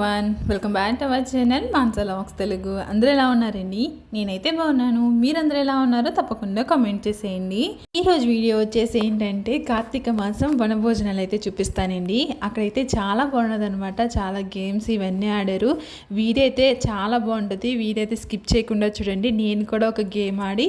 One welcome back to our channel Mansa లాక్స్ తెలుగు అందరూ ఎలా ఉన్నారండి? నేనైతే బాగున్నాను. మీరందరూ ఎలా ఉన్నారో తప్పకుండా కామెంట్ చేసేయండి. ఈరోజు వీడియో వచ్చేసి ఏంటంటే కార్తీక మాసం వనభోజనాలు అయితే చూపిస్తానండి. అక్కడైతే చాలా బాగున్నదనమాట చాలా గేమ్స్ ఇవన్నీ ఆడారు. వీడైతే చాలా బాగుంటుంది. వీడైతే స్కిప్ చేయకుండా చూడండి. నేను కూడా ఒక గేమ్ ఆడి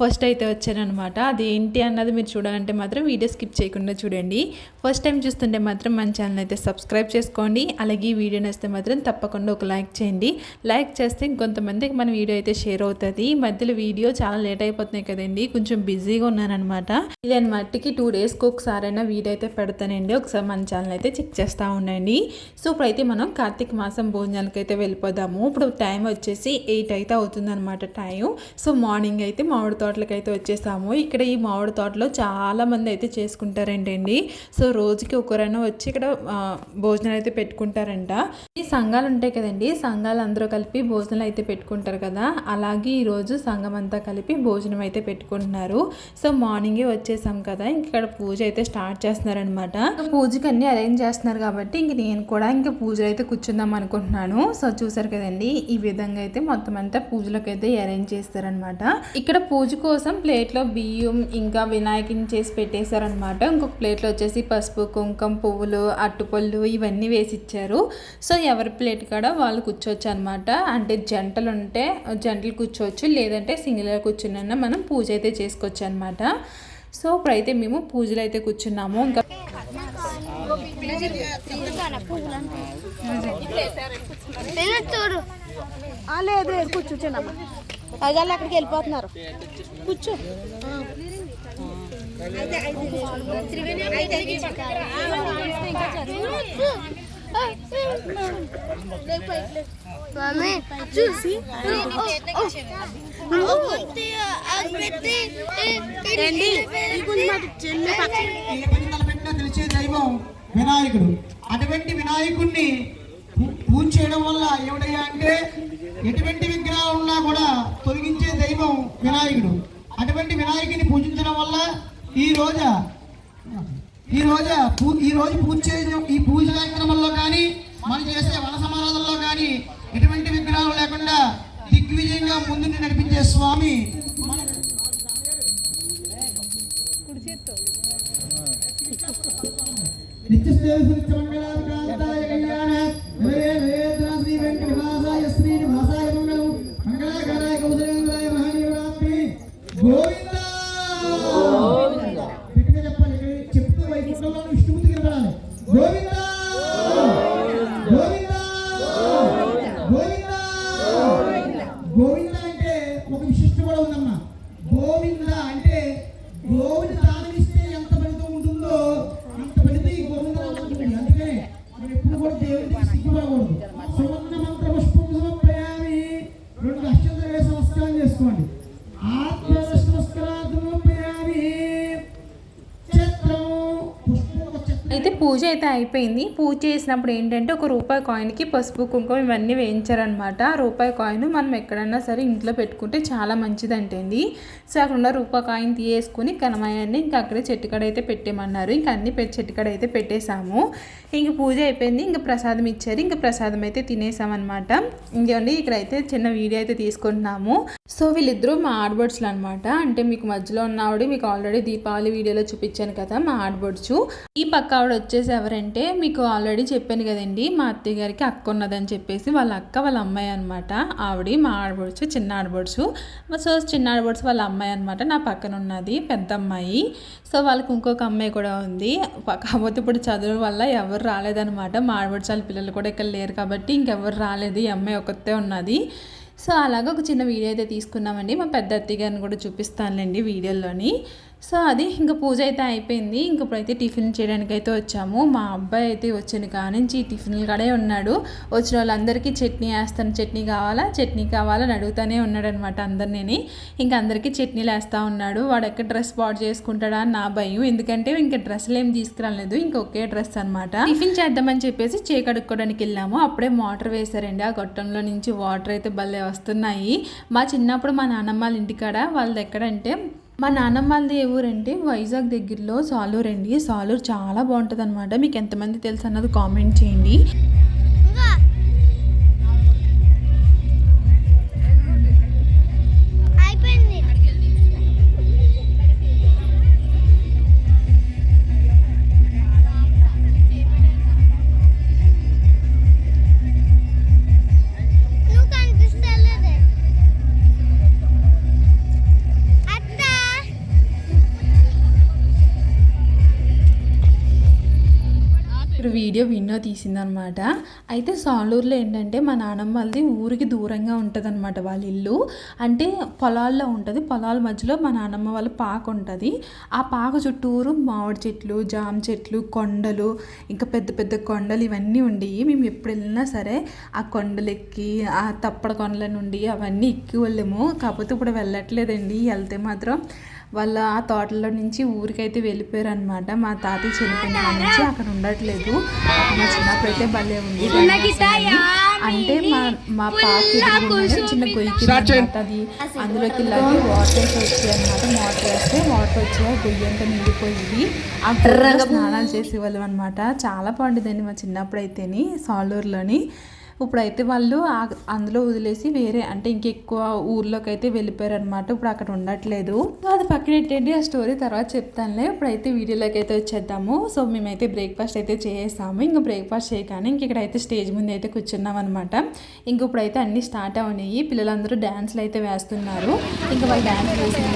ఫస్ట్ అయితే వచ్చానమాట అది ఏంటి అన్నది మీరు చూడాలంటే మాత్రం వీడియో స్కిప్ చేయకుండా చూడండి. ఫస్ట్ టైం చూస్తుంటే మాత్రం మన ఛానల్ అయితే సబ్స్క్రైబ్ చేసుకోండి. అలాగే వీడియో నచ్చితే మాత్రం తప్పకుండా ఒక లైక్ చేయండి. లైక్ చేస్తే ఇంకొంతమందికి మన వీడియో అయితే షేర్ అవుతుంది. ఈ మధ్యలో వీడియో చాలా లేట్ అయిపోతున్నాయి కదండి. కొంచెం బిజీగా ఉన్నానమాట ఇది మట్టికి టూ డేస్కి ఒకసారైనా వీడియో అయితే పెడతానండి. ఒకసారి మన ఛానల్ అయితే చెక్ చేస్తూ ఉండండి. సో ఇప్పుడైతే మనం కార్తీక మాసం భోజనాలకి అయితే వెళ్ళిపోదాము. ఇప్పుడు టైం వచ్చేసి ఎయిట్ అయితే అవుతుంది అనమాట టైం సో మార్నింగ్ అయితే మామిడి తోటలకి అయితే వచ్చేసాము. ఇక్కడ ఈ మామిడి తోటలో చాలా మంది అయితే చేసుకుంటారంటండి. సో రోజుకి ఒకరైనా వచ్చి ఇక్కడ భోజనాలు అయితే పెట్టుకుంటారంట. ఈ సంఘాలు ఉంటాయి కదండి. సంఘాలు అందరూ కలిపి భోజనాలు అయితే పెట్టుకుంటారు కదా. అలాగే ఈరోజు సంఘం అంతా కలిపి భోజనం అయితే పెట్టుకుంటున్నారు. సో మార్నింగే వచ్చేసాం కదా. ఇక్కడ పూజ అయితే స్టార్ట్ చేస్తున్నారనమాట పూజకి అన్ని అరేంజ్ చేస్తున్నారు కాబట్టి ఇంక నేను కూడా ఇంకా పూజలు అయితే కూర్చుందాం అనుకుంటున్నాను. సో చూసారు కదండి. ఈ విధంగా అయితే మొత్తం అంతా పూజలకు అయితే అరేంజ్ చేస్తారనమాట ఇక్కడ పూజ కోసం ప్లేట్లో బియ్యం ఇంకా వినాయకుని చేసి పెట్టేశారనమాట ఇంకొక ప్లేట్లో వచ్చేసి పసుపు కుంకుమ పువ్వులు అట్టుపళ్ళు ఇవన్నీ వేసి ఇచ్చారు. సో ఎవరి ప్లేట్ కాడ వాళ్ళు కూర్చోవచ్చు అనమాట అంటే జంటలు ఉంటే జంటలు కూర్చోవచ్చు లేదంటే సింగిల్గా కూర్చున్నా మనం పూజ అయితే చేసుకోవచ్చు అనమాట సో ఇప్పుడైతే మేము పూజలు అయితే కూర్చున్నాము ఇంకా లేదు లేదు అక్కడికి వెళ్ళిపోతున్నారు కూర్చో తలపెట్టినా తెలిసే దైవం వినాయకుడు. అటువంటి వినాయకుడిని పూజ చేయడం వల్ల ఏమిటయ్యా అంటే ఎటువంటి విగ్రహాలు ఉన్నా కూడా తొలగించే దైవం వినాయకుడు. అటువంటి వినాయకుడిని పూజించడం వల్ల ఈ రోజు ఈ రోజు పూ- ఈ రోజు పూజ చేసిన ఈ పూజ కార్యక్రమంలో కానీ మనం చేసే వన సమారాధనలో కానీ ఎటువంటి విగ్రహాలు లేకుండా దిగ్విజయంగా ముందుని నడిపించే స్వామి మన శ్రీ వెంకటవాసాయ శ్రీనివాసాయ మంగళం మంగళాకారాయ కౌశలేంద్రాయ అయితే పూజ అయితే అయిపోయింది. పూజ చేసినప్పుడు ఏంటంటే ఒక రూపాయి కాయిన్కి పసుపు కుంకుమ ఇవన్నీ వేయించారనమాట రూపాయి కాయిన్ మనం ఎక్కడన్నా సరే ఇంట్లో పెట్టుకుంటే చాలా మంచిదంటండి సో అక్కడ ఉన్న రూపాయి కాయిన్ తీయేసుకుని కనమయాన్ని ఇంకా అక్కడే చెట్టుకడ అయితే పెట్టేమన్నారు ఇంకా అన్ని చెట్టుకడ చెట్టుకాడ అయితే పెట్టేశాము. ఇంక పూజ అయిపోయింది. ఇంకా ప్రసాదం ఇచ్చారు. ఇంకా ప్రసాదం అయితే తినేసామన్నమాట. ఇంకేమండి ఇక్కడ అయితే చిన్న వీడియో అయితే తీసుకుంటున్నాము. సో వీళ్ళిద్దరూ మా ఆడబడ్స్లు అనమాట అంటే మీకు మధ్యలో ఉన్న ఆవిడ మీకు ఆల్రెడీ దీపావళి వీడియోలో చూపించాను కదా మా ఆడబడ్సు ఈ పక్క ఆవిడ వచ్చేసి ఎవరంటే మీకు ఆల్రెడీ చెప్పాను కదండి మా అత్తయ్య గారికి అక్క ఉన్నదని చెప్పేసి వాళ్ళ అక్క వాళ్ళ అమ్మాయి అనమాట ఆవిడ మా ఆడబడుచు చిన్న ఆడబడుచు. సో చిన్న ఆడబడుచు వాళ్ళ అమ్మాయి అనమాట నా పక్కన ఉన్నది పెద్ద అమ్మాయి. సో వాళ్ళకి ఇంకొక అమ్మాయి కూడా ఉంది. కాకపోతే ఇప్పుడు చదువు వల్ల ఎవరు రాలేదనమాట మా ఆడబడుచు వాళ్ళ పిల్లలు కూడా ఇక్కడ లేరు కాబట్టి ఇంకెవరు రాలేదు. ఈ అమ్మాయి ఒకతే ఉన్నది. సో అలాగా ఒక చిన్న వీడియో అయితే తీసుకున్నామండి. మా పెద్ద అత్తయ్య గారిని కూడా చూపిస్తానులేండి వీడియోలోని. సో అది ఇంకా పూజ అయితే అయిపోయింది. ఇంక ఇప్పుడైతే టిఫిన్ చేయడానికి అయితే వచ్చాము. మా అబ్బాయి అయితే వచ్చిన కానించి టిఫిన్లు కాడే ఉన్నాడు. వచ్చిన వాళ్ళందరికీ చట్నీ వేస్తాను. చట్నీ కావాలా? చట్నీ కావాలని అడుగుతానే ఉన్నాడు అనమాట అందరినీ ఇంకా అందరికీ చట్నీలు వేస్తూ ఉన్నాడు. వాడు ఎక్కడ డ్రెస్ పాడు చేసుకుంటాడా అని నా భయం. ఎందుకంటే ఇంకా డ్రెస్సులు ఏం తీసుకురాలేదు. ఇంకా ఒకే డ్రెస్ అనమాట టిఫిన్ చేద్దామని చెప్పేసి చేకడుక్కోవడానికి వెళ్ళాము. అప్పుడే మోటార్ వేశారండి. ఆ గొట్టంలో నుంచి వాటర్ అయితే భలే వస్తున్నాయి. మా చిన్నప్పుడు మా నాన్నమ్మ వాళ్ళ ఇంటికాడ వాళ్ళది ఎక్కడంటే మా నాన్నమ్మలది వాళ్ళది ఏ ఊరంటే వైజాగ్ దగ్గరలో సాలూర్ అండి సాలూర్ చాలా బాగుంటుంది అనమాట మీకు ఎంతమంది తెలుసు అన్నది కామెంట్ చేయండి. వీడియో తీసిందనమాట. అయితే సాలూరులో ఏంటంటే మా నాన్నమ్మ వాళ్ళది ఊరికి దూరంగా ఉంటుంది అనమాట వాళ్ళ ఇల్లు. అంటే పొలాల్లో ఉంటుంది. పొలాల మధ్యలో మా నాన్నమ్మ వాళ్ళ పాక ఉంటుంది. ఆ పాక చుట్టూరు మామిడి చెట్లు జామ చెట్లు కొండలు ఇంకా పెద్ద పెద్ద కొండలు ఇవన్నీ ఉండేవి. మేము ఎప్పుడు వెళ్ళినా సరే ఆ కొండలు ఎక్కి ఆ తప్పడ కొండల నుండి అవన్నీ ఎక్కి వెళ్ళాము. కాకపోతే ఇప్పుడు వెళ్ళట్లేదండి. వెళ్తే మాత్రం వాళ్ళ ఆ తోటలో నుంచి ఊరికైతే వెళ్ళిపోయారు అనమాట మా తాతయ్య చనిపోయిన నుంచి అక్కడ ఉండట్లేదు. మా చిన్నప్పుడు అయితే భలే ఉంది అంటే మా మా ఎదురుగుండానే చిన్న గొయ్యికి అది అందులోకి ఇలాగే వాటర్ వచ్చాయి అనమాట మోటార్ వేస్తే వాటర్ వచ్చి ఆ గొయ్యి అంతా నిండిపోయింది. ఆ స్నానాలు చేసేవాళ్ళం అనమాట చాలా బాగుండేదండి మా చిన్నప్పుడు అయితేని సాలూరులోని. ఇప్పుడైతే వాళ్ళు అందులో వదిలేసి వేరే అంటే ఇంకెక్కువ ఊర్లోకి అయితే వెళ్ళిపోయారు అనమాట ఇప్పుడు అక్కడ ఉండట్లేదు. అది పక్కన పెట్టండి ఆ స్టోరీ తర్వాత చెప్తానులే. ఇప్పుడైతే వీడియోలోకి అయితే వచ్చేద్దాము. సో మేమైతే బ్రేక్ఫాస్ట్ అయితే చేసాము ఇంకా బ్రేక్ఫాస్ట్ చేయగానే ఇంక ఇక్కడైతే స్టేజ్ ముందు అయితే కూర్చున్నాం అనమాట ఇంక ఇప్పుడైతే అన్ని స్టార్ట్ అవునాయి. పిల్లలందరూ డ్యాన్స్లు అయితే వేస్తున్నారు. ఇంకా వాళ్ళు డ్యాన్స్ వేసిన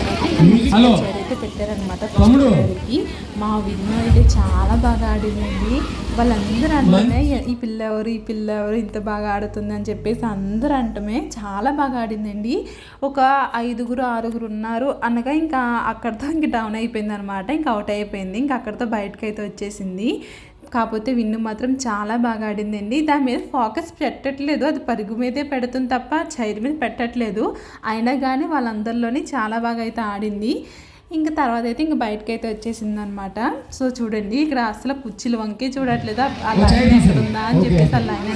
అయితే పెట్టారనమాట పిల్లలకి మా విన్ను అయితే చాలా బాగా ఆడిందండి. వాళ్ళందరూ అంటమే ఈ పిల్ల ఎవరు ఈ పిల్ల ఎవరు ఇంత బాగా ఆడుతుంది అని చెప్పేసి అందరూ అంటమే చాలా బాగా ఆడిందండి. ఒక ఐదుగురు ఆరుగురు ఉన్నారు అనగా ఇంకా అక్కడితో ఇంక డౌన్ అయిపోయింది అనమాట ఇంకా అవుట్ అయిపోయింది. ఇంకా అక్కడితో బయటకు అయితే వచ్చేసింది. కాకపోతే విన్ను మాత్రం చాలా బాగా ఆడిందండి. దాని మీద ఫోకస్ పెట్టట్లేదు. అది పరుగు మీదే పెడుతుంది తప్ప చైర్ మీద పెట్టట్లేదు. అయినా కానీ వాళ్ళందరిలోని చాలా బాగా అయితే ఆడింది. ఇంకా తర్వాత అయితే ఇంకా బయటకు అయితే వచ్చేసింది అనమాట సో చూడండి ఇక్కడ అసలు కుర్చీలు వంకే చూడట్లేదు. ఆ లైన్ ఎక్కడ ఉందా అని చెప్పేసి ఆ లైన్.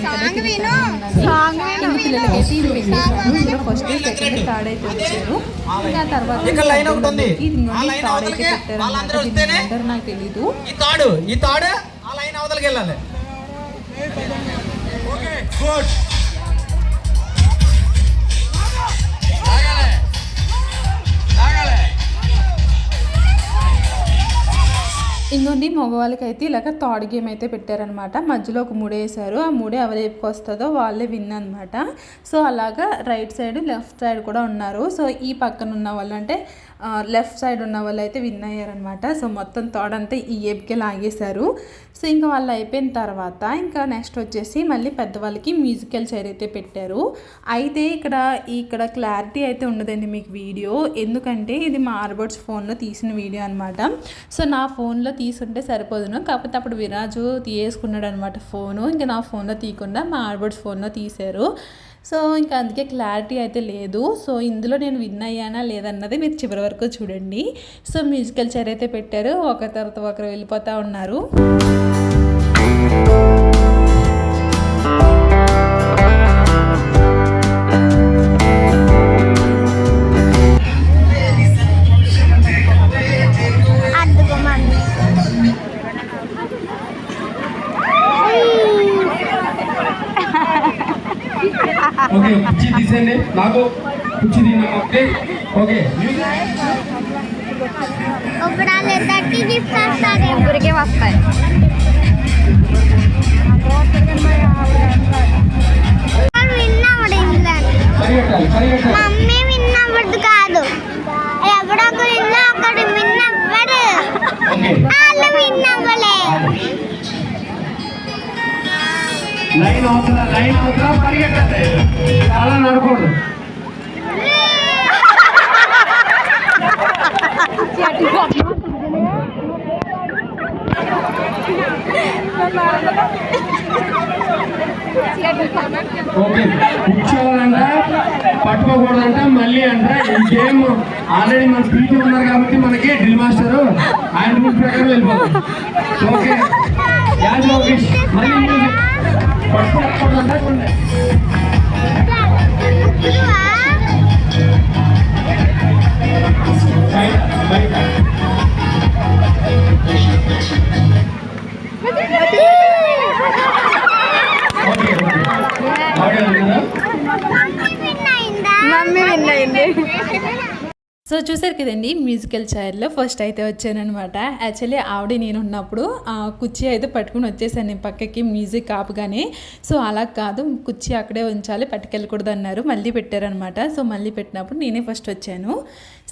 ఇంకా పిల్లలకైతే ఇది ఫస్ట్ సెకండ్ థర్డ్ అయితే వచ్చారు. ఇంకా ఆ తర్వాత. ఇది ఆ లైన్ థర్డ్ అయితే అవతలకి పెట్టారు నాకు తెలీదు. ఈ తాడు ఈ తాడు ఆ లైన్ అవతలకి వెళ్ళాలి. ఓకే మగవాళ్ళకైతే మగవాళ్ళకి అయితే ఇలాగ థర్డ్ గేమ్ అయితే పెట్టారనమాట. మధ్యలో ఒక మూడే వేసారు ఆ మూడే ఎవరేపుకి వస్తుందో వాళ్ళే విన్ అనమాట. సో అలాగా రైట్ సైడ్ లెఫ్ట్ సైడ్ కూడా ఉన్నారు. సో ఈ పక్కన ఉన్న వాళ్ళు అంటే లెఫ్ట్ సైడ్ ఉన్న వాళ్ళు అయితే విన్ అయ్యారనమాట సో మొత్తం తోడంతా ఈ ఏపుకే లాగేశారు. సో ఇంకా వాళ్ళు అయిపోయిన తర్వాత ఇంకా నెక్స్ట్ వచ్చేసి మళ్ళీ పెద్దవాళ్ళకి మ్యూజికల్ చైర్ అయితే పెట్టారు. అయితే ఇక్కడ ఇక్కడ క్లారిటీ అయితే ఉండదండి మీకు వీడియో. ఎందుకంటే ఇది మా ఆర్బర్డ్స్ ఫోన్లో తీసిన వీడియో అనమాట సో నా ఫోన్లో తీసుంటే సరిపోదును. కాకపోతే అప్పుడు విరాజు తీయేసుకున్నాడు అనమాట ఫోను. ఇంకా నా ఫోన్లో తీయకుండా మా ఆర్బర్డ్స్ ఫోన్లో తీశారు. సో ఇంకా అందుకే క్లారిటీ అయితే లేదు. సో ఇందులో నేను విన్ అయ్యానా లేదన్నది మీరు చివరి వరకు చూడండి. సో మ్యూజికల్ చైర్ అయితే పెట్టారు. ఒక తర్వాత ఒకరు వెళ్ళిపోతూ ఉన్నారు. లైన్ అవసరం లైన్ అవసరం పరిగెట్టండి చాలా నడకూడదు ఓకే. కూర్చోవాలంట పట్టుకోకూడదంట మళ్ళీ అంట. ఇంకేం ఆల్రెడీ మన పీటీ ఉన్నారు కాబట్టి మనకి డ్రిల్ మాస్టర్ ఆయన రూల్ ప్రకారం వెళ్ళిపోతాం ఓకే. యాజ్ ఓకే మళ్ళీ మమ్మీ విన్ అయిందా మమ్మీ విన్ అయింది సో చూసారు కదండి మ్యూజికల్ చైర్లో ఫస్ట్ అయితే వచ్చానమాట యాక్చువల్లీ ఆవిడ నేను ఉన్నప్పుడు ఆ కుర్చీ అయితే పట్టుకుని వచ్చేసాను నేను పక్కకి మ్యూజిక్ ఆపుగానే. సో అలా కాదు కుర్చీ అక్కడే ఉంచాలి పట్టుకెళ్ళకూడదు అన్నారు మళ్ళీ పెట్టారనమాట సో మళ్ళీ పెట్టినప్పుడు నేనే ఫస్ట్ వచ్చాను.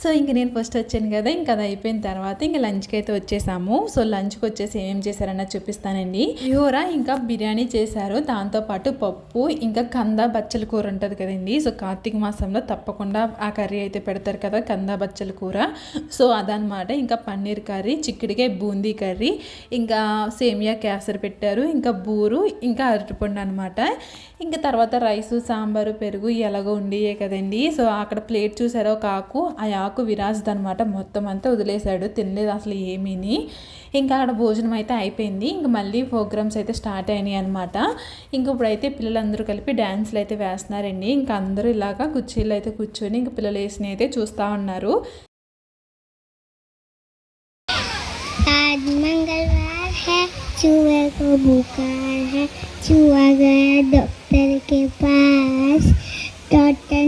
సో ఇంక నేను ఫస్ట్ వచ్చాను కదా ఇంకా అది అయిపోయిన తర్వాత ఇంకా లంచ్కి అయితే వచ్చేసాము. సో లంచ్కి వచ్చేసి ఏం చేశారన్న చూపిస్తానండి. యోరా ఇంకా బిర్యానీ చేశారు. దాంతోపాటు పప్పు ఇంకా కంద బచ్చల కూర ఉంటుంది కదండి. సో కార్తీక మాసంలో తప్పకుండా ఆ కర్రీ అయితే పెడతారు కదా కంద బచ్చల కూర. సో అదనమాట ఇంకా పన్నీర్ కర్రీ చిక్కుడికాయ బూందీ కర్రీ ఇంకా సేమియా క్యాసర్ పెట్టారు ఇంకా బూరు ఇంకా అరటిపండు అనమాట ఇంకా తర్వాత రైసు సాంబారు పెరుగు ఎలాగో ఉండియే కదండి. సో అక్కడ ప్లేట్ చూసారో కాకు ఆకు ఆ ఆకు విరాజది అనమాట మొత్తం అంతా వదిలేశాడు తినలేదు అసలు ఏమీని ఇంకా అక్కడ భోజనం అయితే అయిపోయింది ఇంక మళ్ళీ ప్రోగ్రామ్స్ అయితే స్టార్ట్ అయినాయి అనమాట ఇంక ఇప్పుడైతే పిల్లలందరూ కలిపి డ్యాన్స్లు అయితే వేస్తున్నారండి ఇంకా అందరూ ఇలాగా కుర్చీలు అయితే కూర్చొని ఇంక పిల్లలు వేసినవి అయితే చూస్తూ ఉన్నారు आज मंगलवार है चूहे को बुखार है चूहा गया डॉक्टर के पास डॉक्टर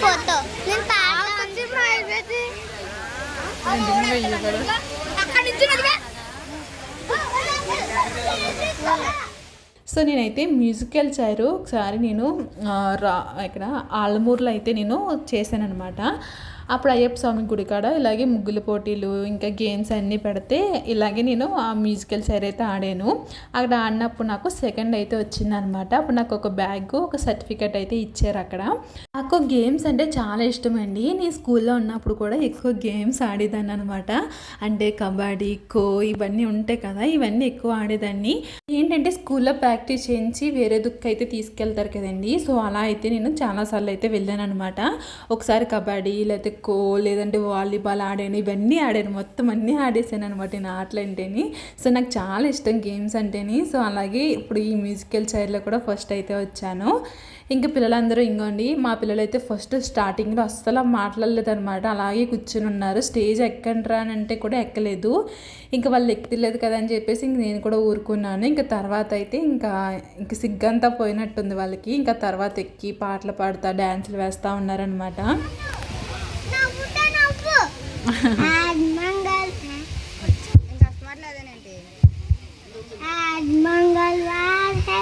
photo. నేను పాడతాను అక్కడి నుంచి సో నేనైతే మ్యూజికల్ చైర్ ఒకసారి నేను రా ఇక్కడ ఆలమూరులో అయితే నేను చేశాను అనమాట అప్పుడు అయ్యప్ప స్వామి గుడి కాడ ఇలాగే ముగ్గుల పోటీలు ఇంకా గేమ్స్ అన్నీ పెడితే ఇలాగే నేను ఆ మ్యూజికల్ చైర్ అయితే ఆడాను. అక్కడ ఆడినప్పుడు నాకు సెకండ్ అయితే వచ్చిందనమాట. అప్పుడు నాకు ఒక బ్యాగ్ ఒక సర్టిఫికేట్ అయితే ఇచ్చారు అక్కడ. నాకు గేమ్స్ అంటే చాలా ఇష్టం అండి. నేను స్కూల్లో ఉన్నప్పుడు కూడా ఎక్కువ గేమ్స్ ఆడేదాన్ని అనమాట. అంటే కబడ్డీ ఖో ఇవన్నీ ఉంటాయి కదా ఇవన్నీ ఎక్కువ ఆడేదాన్ని. ఏంటంటే స్కూల్లో ప్రాక్టీస్ చేయించి వేరే దుక్కు అయితే తీసుకెళ్తారు కదండి. సో అలా అయితే నేను చాలాసార్లు అయితే వెళ్ళాను అనమాట ఒకసారి కబడ్డీ లేకపోతే ఖో లేదంటే వాలీబాల్ ఆడాను ఇవన్నీ ఆడాను. మొత్తం అన్నీ ఆడేసాను అనమాట నేను ఆటలు అంటేని. సో నాకు చాలా ఇష్టం గేమ్స్ అంటేని. సో అలాగే ఇప్పుడు ఈ మ్యూజికల్ చైర్లో కూడా ఫస్ట్ అయితే వచ్చాను. ఇంకా పిల్లలందరూ ఇంకోండి మా పిల్లలు అయితే ఫస్ట్ స్టార్టింగ్లో అస్సలు మాట్లాడలేదు అనమాట అలాగే కూర్చుని ఉన్నారు. స్టేజ్ ఎక్కండ్రా అని అంటే కూడా ఎక్కలేదు. ఇంకా వాళ్ళు ఎక్కలేదు కదా అని చెప్పేసి ఇంక నేను కూడా ఊరుకున్నాను. ఇంకా తర్వాత అయితే ఇంకా ఇంక సిగ్గంతా పోయినట్టుంది వాళ్ళకి. ఇంకా తర్వాత ఎక్కి పాటలు పాడుతా డ్యాన్సులు వేస్తూ ఉన్నారనమాట. आज मंगल आज मंगलवार है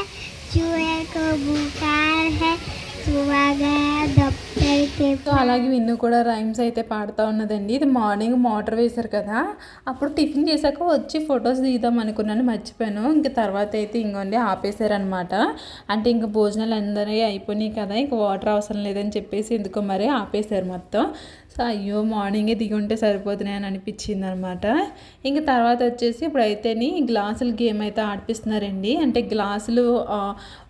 चूहे को बुखार है चूहा गया डॉक्टर के సో అలాగే విన్ను కూడా రైమ్స్ అయితే పాడుతూ ఉన్నదండి ఇది మార్నింగ్ మోటార్ వేశారు కదా అప్పుడు టిఫిన్ చేశాక వచ్చి ఫొటోస్ దిగుదాం అనుకున్నాను మర్చిపోయాను ఇంక తర్వాత అయితే ఇంకోండి ఆపేశారనమాట అంటే ఇంక భోజనాలు అందరూ అయిపోయినాయి కదా ఇంక వాటర్ అవసరం లేదని చెప్పేసి ఎందుకో మరి ఆపేశారు మొత్తం సో అయ్యో మార్నింగే దిగి ఉంటే సరిపోతున్నాయి అని అనిపించింది అనమాట ఇంక తర్వాత వచ్చేసి ఇప్పుడైతేని గ్లాసుల గేమ్ అయితే ఆడిపిస్తున్నారండి. అంటే గ్లాసులు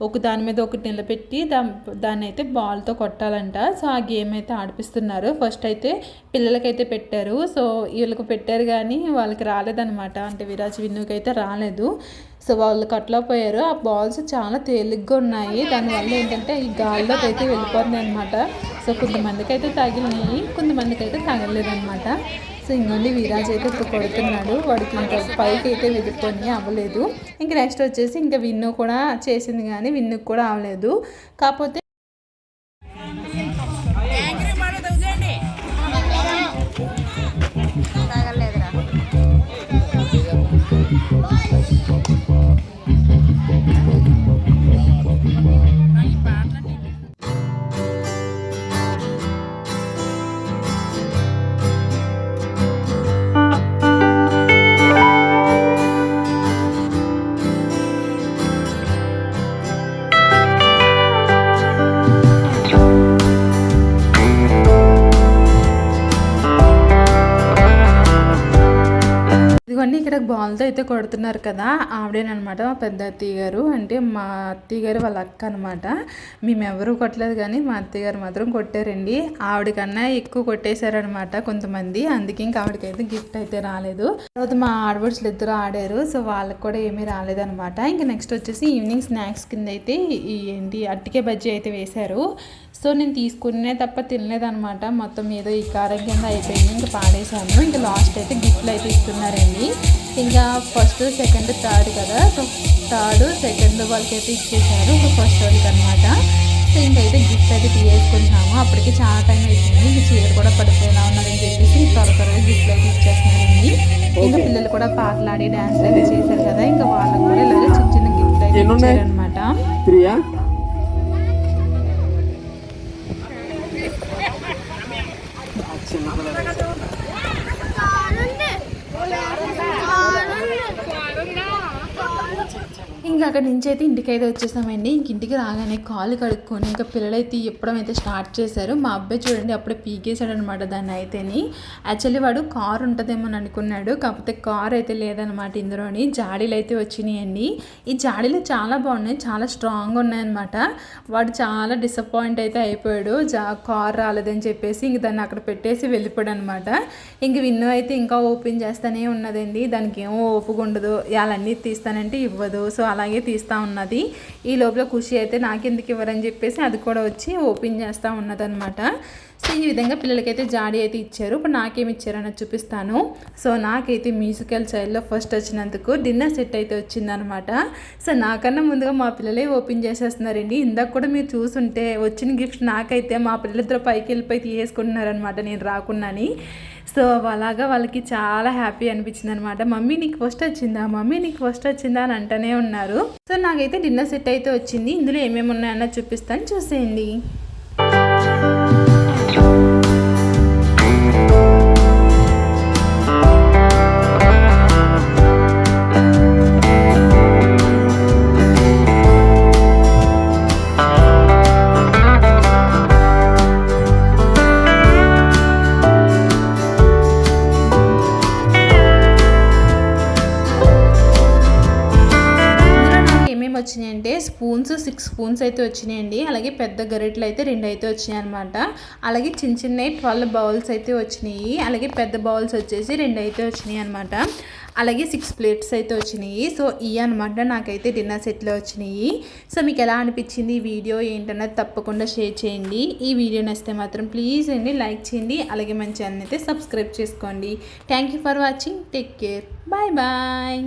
ఒక దాని మీద ఒకటి నిలబెట్టి దా దాన్ని అయితే బాల్తో కొట్టాలంట. సో ఆ గేమ్ అయితే ఆడిపిస్తున్నారు. ఫస్ట్ అయితే పిల్లలకైతే పెట్టారు. సో వీళ్ళకి పెట్టారు కానీ వాళ్ళకి రాలేదనమాట. అంటే విరాజ్ విన్నుకి అయితే రాలేదు. సో వాళ్ళు కట్టలేకపోయారు. ఆ బాల్స్ చాలా తేలిగ్గా ఉన్నాయి. దానివల్ల ఏంటంటే ఈ గాల్లోకి అయితే వెళ్ళిపోతుంది అనమాట సో కొంతమందికి అయితే తాగినాయి కొంతమందికి అయితే తగలలేదన్నమాట. సో ఇంకోండి విరాజ్ అయితే ఇప్పుడు కొడుతున్నాడు వాడికి ఇంకా పైకి అయితే వెతుక్కొని అవ్వలేదు. ఇంకా నెక్స్ట్ వచ్చేసి ఇంకా విన్ను కూడా చేసింది కానీ విన్నుకు కూడా అవ్వలేదు. కాకపోతే బాల్తో అయితే కొడుతున్నారు కదా ఆవిడేనమాట పెద్ద అత్తయ్య గారు అంటే మా అత్తయ్య గారు వాళ్ళ అక్క అనమాట మేమెవరూ కొట్టలేదు కానీ మా అత్తయ్య గారు మాత్రం కొట్టారండి. ఆవిడకన్నా ఎక్కువ కొట్టేశారనమాట కొంతమంది. అందుకే ఇంకా ఆవిడకైతే గిఫ్ట్ అయితే రాలేదు. తర్వాత మా ఆడబడుచులు ఇద్దరు ఆడారు. సో వాళ్ళకి కూడా ఏమీ రాలేదనమాట ఇంకా నెక్స్ట్ వచ్చేసి ఈవినింగ్ స్నాక్స్ కింద అయితే ఈ ఏంటి అట్టికే బజ్జీ అయితే వేశారు. సో నేను తీసుకునే తప్ప తినలేదనమాట మొత్తం ఏదో ఈ కారం కింద అయిపోయింది. ఇంకా పాడేశాను. ఇంకా లాస్ట్ అయితే గిఫ్ట్లు అయితే ఇస్తున్నారండి. ఇంకా ఫస్ట్ సెకండ్ థర్డ్ కదా. సో థర్డ్ సెకండ్ వాళ్ళకి అయితే ఇచ్చేసారు ఇంకా ఫస్ట్ వాళ్ళకి అనమాట సో ఇంకైతే గిఫ్ట్ అయితే తీసేసుకుంటున్నాము. అప్పటికి చాలా టైం అయిపోయింది. ఇంకా చీర కూడా పడిపోయేలా ఉన్నారని చెప్పేసి త్వర త్వరగా గిఫ్ట్ అయితే ఇచ్చేస్తున్నారండి. ఇంకా పిల్లలు కూడా పాటలు ఆడి డ్యాన్స్ అయితే చేశారు కదా. ఇంకా వాళ్ళకి కూడా ఇలాగే చిన్న చిన్న గిఫ్ట్ అయితే? ఇచ్చారనమాట త్రీయా ఇంకా అక్కడి నుంచి అయితే ఇంటికి అయితే వచ్చేసామండి. ఇంక ఇంటికి రాగానే కాలు కడుక్కొని ఇంకా పిల్లలైతే ఇప్పడం అయితే స్టార్ట్ చేశారు మా అబ్బాయి చూడండి అప్పుడే పీకేశాడు అనమాట దాన్ని అయితేని. యాక్చువల్లీ వాడు కార్ ఉంటుందేమో అని అనుకున్నాడు. కాకపోతే కార్ అయితే లేదనమాట ఇందులోని. జాడీలు అయితే వచ్చినాయండి. ఈ జాడీలు చాలా బాగున్నాయి. చాలా స్ట్రాంగ్ ఉన్నాయన్నమాట. వాడు చాలా డిసప్పాయింట్ అయితే అయిపోయాడు. జా కార్ రాలేదని చెప్పేసి ఇంక దాన్ని అక్కడ పెట్టేసి వెళ్ళిపోయాడు అనమాట ఇంక విన్ను అయితే ఇంకా ఓపెన్ చేస్తానే ఉన్నదండి. దానికి ఏమో ఓపుగా ఉండదు. వాళ్ళన్నీ తీస్తానంటే ఇవ్వదు. సో అలాగే తీస్తూ ఉన్నది. ఈ లోపల ఖుషి అయితే నాకెందుకు ఇవ్వరని చెప్పేసి అది కూడా వచ్చి ఓపెన్ చేస్తూ ఉన్నదన్నమాట. సో ఈ విధంగా పిల్లలకైతే జాడీ అయితే ఇచ్చారు. ఇప్పుడు నాకేమి ఇచ్చారని చూపిస్తాను. సో నాకైతే మ్యూజికల్ చైర్లో ఫస్ట్ వచ్చినందుకు డిన్నర్ సెట్ అయితే వచ్చిందనమాట సో నాకన్నా ముందుగా మా పిల్లలే ఓపెన్ చేసేస్తున్నారండి. ఇందాక కూడా మీరు చూసుంటే వచ్చిన గిఫ్ట్ నాకైతే మా పిల్లలిద్దరు పైకి వెళ్ళిపోయి తీసేసుకుంటున్నారనమాట నేను రాకున్నాని సో అలాగా వాళ్ళకి చాలా హ్యాపీ అనిపించింది అనమాట మమ్మీ నీకు ఫస్ట్ వచ్చిందా? మమ్మీ నీకు ఫస్ట్ వచ్చిందా? అని అంటూనే ఉన్నారు. సో నాకైతే డిన్నర్ సెట్ అయితే వచ్చింది. ఇందులో ఏమేమి ఉన్నాయన్న చూపిస్తాను. చూసేయండి. వచ్చినాయంటే స్పూన్స్ సిక్స్ స్పూన్స్ అయితే వచ్చినాయండి. అలాగే పెద్ద గరిటెలు అయితే రెండు అయితే వచ్చినాయి అనమాట అలాగే చిన్న చిన్న ట్వెల్వ్ బౌల్స్ అయితే వచ్చినాయి. అలాగే పెద్ద బౌల్స్ వచ్చేసి రెండు అయితే వచ్చినాయి అనమాట అలాగే సిక్స్ ప్లేట్స్ అయితే వచ్చినాయి. సో ఇవి అనమాట నాకైతే డిన్నర్ సెట్లో వచ్చినాయి. సో మీకు ఎలా అనిపించింది ఈ వీడియో? ఏంటన్నది తప్పకుండా షేర్ చేయండి. ఈ వీడియో నచ్చితే మాత్రం ప్లీజ్ అండి లైక్ చేయండి. అలాగే మన ఛానల్ అయితే సబ్స్క్రైబ్ చేసుకోండి. Thank you for watching take care bye bye